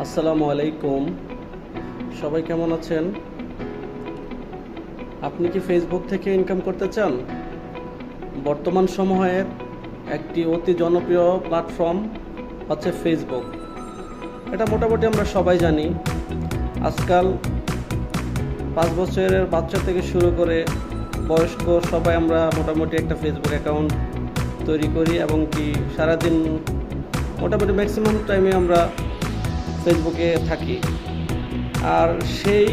আসসালামু আলাইকুম। সবাই কেমন আছেন? আপনি কি ফেসবুক থেকে ইনকাম করতে চান? বর্তমান সময়ের একটি অতি জনপ্রিয় প্ল্যাটফর্ম হচ্ছে ফেসবুক এটা মোটামুটি আমরা সবাই জানি। আজকাল পাঁচ বছরের বাচ্চা থেকে শুরু করে বয়স্ক সবাই আমরা মোটামুটি একটা ফেসবুক অ্যাকাউন্ট তৈরি করি এবং কি সারাদিন মোটামুটি ম্যাক্সিমাম টাইমে আমরা ফেসবুকে থাকি। আর সেই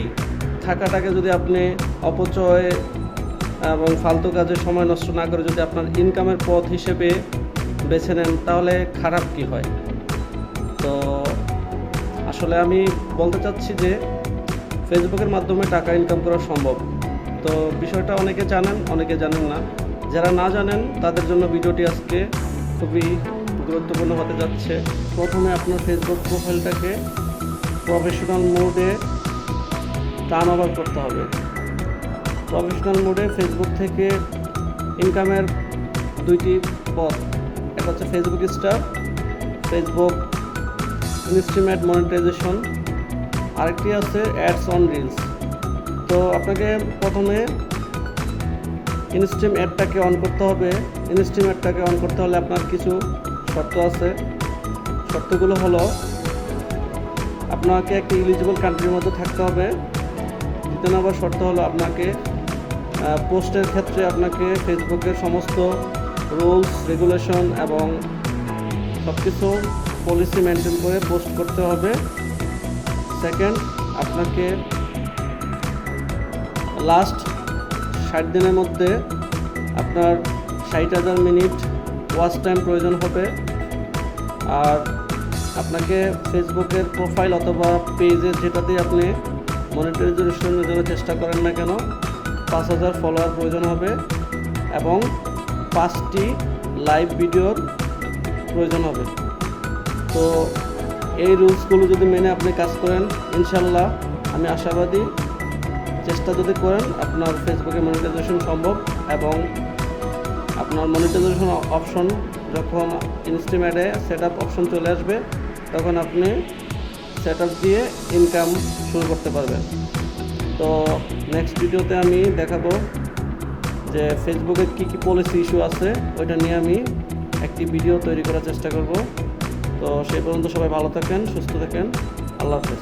থাকাটাকে যদি আপনি অপচয় এবং ফালতু কাজে সময় নষ্ট না করে যদি আপনার ইনকামের পথ হিসেবে বেছে নেন, তাহলে খারাপ কি হয়? তো আসলে আমি বলতে চাচ্ছি যে, ফেসবুকের মাধ্যমে টাকা ইনকাম করা সম্ভব। তো বিষয়টা অনেকে জানেন অনেকে জানেন না। যারা না জানেন, তাদের জন্য ভিডিওটি আজকে খুবই গুরুত্বপূর্ণ হতে যাচ্ছে। প্রথমে আপনার ফেসবুক প্রোফাইলটাকে প্রফেশনাল মোডে টার্ন ওভার করতে হবে। প্রফেশনাল মোডে ফেসবুক থেকে ইনকামের দুইটি পথ। একটা হচ্ছে ফেসবুক স্টার ফেসবুক ইনস্ট্রিমেট মনিটাইজেশন আরেকটি আছে অ্যাডস অন রিলস তো আপনাকে প্রথমে ইনস্ট্রিম অ্যাডটাকে অন করতে হবে। ইনস্ট্রিম অ্যাডটাকে অন করতে হলে আপনার কিছু শর্ত আছে। শর্তগুলো হলো, আপনাকে একটি ইলিজিবল কান্ট্রির মধ্যে থাকতে হবে। দ্বিতীয় নম্বর শর্ত হলো আপনাকে পোস্টের ক্ষেত্রে আপনাকে ফেসবুকের সমস্ত রুলস, রেগুলেশন এবং সব কিছু পলিসি মেনটেন করে পোস্ট করতে হবে। সেকেন্ড আপনাকে লাস্ট ষাট দিনের মধ্যে আপনার ষাট হাজার মিনিট ওয়াচ টাইম প্রয়োজন হবে। আর আপনাকে ফেসবুকের প্রোফাইল অথবা পেজের যেটাতেই আপনি মনিটাইজেশনের জন্য চেষ্টা করেন না কেন, পাঁচ হাজার ফলোয়ার প্রয়োজন হবে এবং পাঁচটি লাইভ ভিডিওর প্রয়োজন হবে। তো এই রুলসগুলো যদি মেনে আপনি কাজ করেন, ইনশাল্লাহ আমি আশাবাদী। চেষ্টা যদি করেন, আপনার ফেসবুকে মনিটাইজেশন সম্ভব এবং আপনার মনিটাইজেশন অপশন যখন ইনস্টিমেটে সেট আপ অপশন চলে আসবে, তখন আপনি সেট আপ দিয়ে ইনকাম শুরু করতে পারবেন। তো নেক্সট ভিডিওতে আমি দেখাবো যে ফেসবুকে কী কী পলিসি ইস্যু আছে, ওইটা নিয়ে আমি একটি ভিডিও তৈরি করার চেষ্টা করব। তো সেই পর্যন্ত সবাই ভালো থাকেন, সুস্থ থাকেন। আল্লাহ হাফেজ।